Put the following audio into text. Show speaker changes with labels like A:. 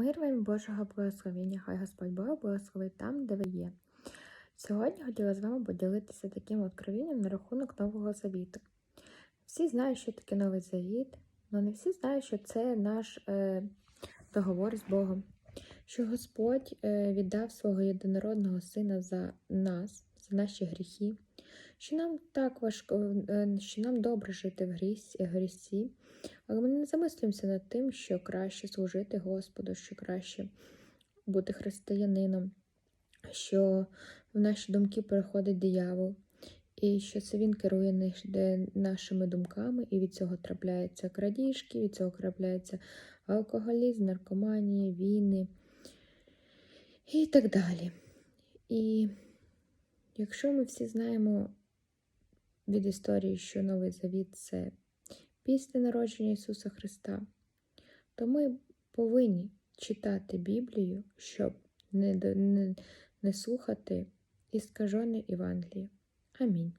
A: Мир вам Божого благословення, хай Господь Бог благословить там, де ви є. Сьогодні хотіла з вами поділитися таким откровенням на рахунок Нового Завіту. Всі знають, що таке Новий Завіт, але не всі знають, що це наш е, договор з Богом, що Господь е, віддав свого єдинородного Сина за нас, за наші гріхи, що нам так важко, е, що нам добре жити в грісі, грісі, але ми не замислюємося над тим, що краще служити Господу, що краще бути християнином, що в наші думки переходить диявол, і що це він керує нашими думками, і від цього трапляються крадіжки, від цього трапляється алкоголізм, наркоманії, війни і так далі. І якщо ми всі знаємо від історії, що Новий Завіт це після народження Ісуса Христа, то ми повинні читати Біблію, щоб не, не, не слухати іскажене Євангеліє. Амінь.